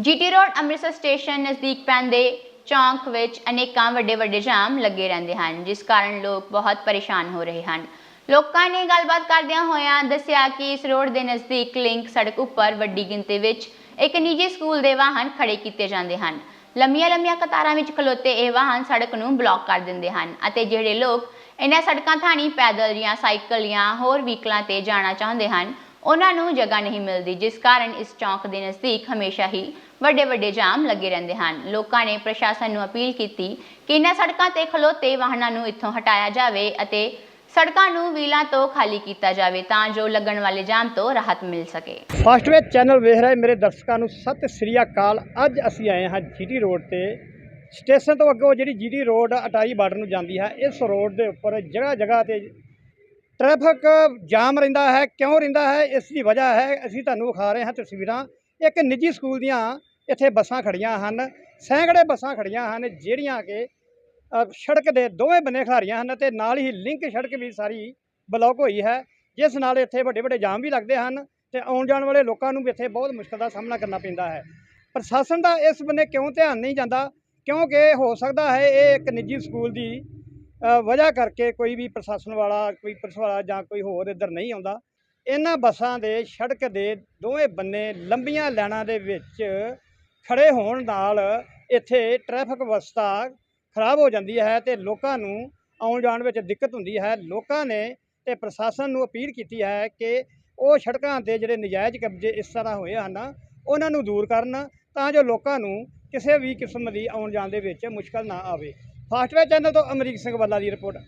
GT road Amritsar station ਨਜ਼ਦੀਕ ਪੈਂਦੇ ਚੌਂਕ ਵਿੱਚ ਅਨੇਕਾਂ ਵੱਡੇ ਵੱਡੇ ਜਾਮ ਲੱਗੇ ਰਹਿੰਦੇ ਹਨ, ਜਿਸ ਕਾਰਨ ਲੋਕ ਬਹੁਤ ਪਰੇਸ਼ਾਨ ਹੋ ਰਹੇ ਹਨ। ਲੋਕਾਂ ਨੇ ਗੱਲਬਾਤ ਕਰਦਿਆਂ ਹੋਇਆਂ ਦੱਸਿਆ ਕਿ ਇਸ ਰੋਡ ਦੇ ਨਜ਼ਦੀਕ ਲਿੰਕ ਸੜਕ ਉੱਪਰ ਵੱਡੀ ਗਿਣਤੀ ਵਿੱਚ ਇੱਕ ਨਿੱਜੀ ਸਕੂਲ ਦੇ ਵਾਹਨ ਖੜੇ ਕੀਤੇ ਜਾਂਦੇ ਹਨ। ਲੰਮੀਆਂ-ਲੰਮੀਆਂ ਕਤਾਰਾਂ ਵਿੱਚ ਖਲੋਤੇ ਇਹ ਵਾਹਨ ਸੜਕ ਨੂੰ ਬਲੌਕ ਕਰ ਦਿੰਦੇ ਹਨ ਅਤੇ ਜਿਹੜੇ ਲੋਕ ਇਹਨਾਂ ਸੜਕਾਂ, ਥਾਣੀ ਪੈਦਲ ਜਾਂ ਸਾਈਕਲ ਜਾਂ ਹੋਰ ਵਹੀਕਲਾਂ ਤੇ ਜਾਣਾ ਚਾਹੁੰਦੇ ਹਨ ਉਹਨਾਂ ਨੂੰ ਜਗ੍ਹਾ ਨਹੀਂ ਮਿਲਦੀ, ਜਿਸ ਕਾਰਨ ਇਸ ਚੌਂਕ ਦੇ ਨਜ਼ਦੀਕ ਹਮੇਸ਼ਾ ਹੀ ਵੱਡੇ ਵੱਡੇ ਜਾਮ ਲੱਗੇ ਰਹਿੰਦੇ ਹਨ। ਲੋਕਾਂ ਨੇ ਪ੍ਰਸ਼ਾਸਨ ਨੂੰ ਅਪੀਲ ਕੀਤੀ ਕਿ ਇਹਨਾਂ ਸੜਕਾਂ ਤੇ ਖਲੋਤੇ ਵਾਹਨਾਂ ਨੂੰ ਇੱਥੋਂ ਹਟਾਇਆ ਜਾਵੇ ਅਤੇ ਸੜਕਾਂ ਨੂੰ ਵੀਲਾਂ ਤੋਂ ਖਾਲੀ ਕੀਤਾ ਜਾਵੇ ਤਾਂ ਜੋ ਲੱਗਣ ਵਾਲੇ ਜਾਮ ਤੋਂ ਰਾਹਤ ਮਿਲ ਸਕੇ। ਫਾਸਟਵੇ ਚੈਨਲ ਵੇਖ ਰਹੇ ਮੇਰੇ ਦਰਸ਼ਕਾਂ ਨੂੰ ਸਤਿ ਸ੍ਰੀ ਅਕਾਲ। ਅੱਜ ਅਸੀਂ ਆਏ ਹਾਂ ਜੀਟੀ ਰੋਡ ਤੇ। ਸਟੇਸ਼ਨ ਤੋਂ ਅੱਗੋਂ ਜਿਹੜੀ ਜੀਟੀ ਰੋਡ ਅਟਾਰੀ ਬਾਰਡਰ ਨੂੰ ਜਾਂਦੀ ਹੈ, ਇਸ ਰੋਡ ਦੇ ਉੱਪਰ ਜਗ੍ਹਾ ਜਗ੍ਹਾ ਤੇ ਟ੍ਰੈਫਿਕ ਜਾਮ ਰਹਿੰਦਾ ਹੈ, ਕਿਉਂ ਰਹਿੰਦਾ ਹੈ, ਇਸ ਦੀ ਵਜ੍ਹਾ ਹੈ, ਅਸੀਂ ਤੁਹਾਨੂੰ ਵਿਖਾ ਰਹੇ ਹਾਂ ਤਸਵੀਰਾਂ। ਇੱਕ ਨਿੱਜੀ ਸਕੂਲ ਦੀਆਂ ਇੱਥੇ ਬੱਸਾਂ ਖੜੀਆਂ ਹਨ, ਸੈਂਕੜੇ ਬੱਸਾਂ ਖੜੀਆਂ ਹਨ, ਜਿਹੜੀਆਂ ਕਿ ਸੜਕ ਦੇ ਦੋਵੇਂ ਬੰਨੇ ਖੜੀਆਂ ਹਨ ਤੇ ਨਾਲ ਹੀ ਲਿੰਕ ਸੜਕ ਵੀ ਸਾਰੀ ਬਲੌਕ ਹੋਈ ਹੈ, ਜਿਸ ਨਾਲ ਇੱਥੇ ਵੱਡੇ ਵੱਡੇ ਜਾਮ ਵੀ ਲੱਗਦੇ ਹਨ ਤੇ ਆਉਣ ਜਾਣ ਵਾਲੇ ਲੋਕਾਂ ਨੂੰ ਵੀ ਇੱਥੇ ਬਹੁਤ ਮੁਸ਼ਕਲ ਦਾ ਸਾਹਮਣਾ ਕਰਨਾ ਪੈਂਦਾ ਹੈ। ਪ੍ਰਸ਼ਾਸਨ ਦਾ ਇਸ ਬੰਨੇ ਕਿਉਂ ਧਿਆਨ ਨਹੀਂ ਜਾਂਦਾ? ਕਿਉਂਕਿ ਹੋ ਸਕਦਾ ਹੈ ਇਹ ਇੱਕ ਨਿੱਜੀ ਸਕੂਲ ਦੀ ਵਜ੍ਹਾ ਕਰਕੇ ਕੋਈ ਵੀ ਪ੍ਰਸ਼ਾਸਨ ਵਾਲਾ, ਕੋਈ ਪੁਲਿਸ ਵਾਲਾ ਜਾਂ ਕੋਈ ਹੋਰ ਇੱਧਰ ਨਹੀਂ ਆਉਂਦਾ। ਇਹਨਾਂ ਬੱਸਾਂ ਦੇ ਸੜਕ ਦੇ ਦੋਵੇਂ ਬੰਨੇ ਲੰਬੀਆਂ ਲਾਈਨਾਂ ਦੇ ਵਿੱਚ ਖੜੇ ਹੋਣ ਨਾਲ ਇੱਥੇ ਟ੍ਰੈਫਿਕ ਵਿਵਸਥਾ ਖਰਾਬ ਹੋ ਜਾਂਦੀ ਹੈ ਤੇ ਲੋਕਾਂ ਨੂੰ ਆਉਣ ਜਾਣ ਵਿੱਚ ਦਿੱਕਤ ਹੁੰਦੀ ਹੈ। ਲੋਕਾਂ ਨੇ ਤੇ ਪ੍ਰਸ਼ਾਸਨ ਨੂੰ ਅਪੀਲ ਕੀਤੀ ਹੈ ਕਿ ਉਹ ਸੜਕਾਂ ਤੇ ਜਿਹੜੇ ਨਜਾਇਜ਼ ਕਬਜ਼ੇ ਇਸ ਤਰ੍ਹਾਂ ਹੋਏ ਹਨ, ਉਹਨਾਂ ਨੂੰ ਦੂਰ ਕਰਨ ਤਾਂ ਜੋ ਲੋਕਾਂ ਨੂੰ ਕਿਸੇ ਵੀ ਕਿਸਮ ਦੀ ਆਉਣ ਜਾਣ ਦੇ ਵਿੱਚ ਮੁਸ਼ਕਲ ਨਾ ਆਵੇ। ਫਾਸਟਵੇ ਚੈਨਲ ਤੋਂ ਅਮਰੀਕ ਸਿੰਘ ਵੱਲਾ ਦੀ ਰਿਪੋਰਟ।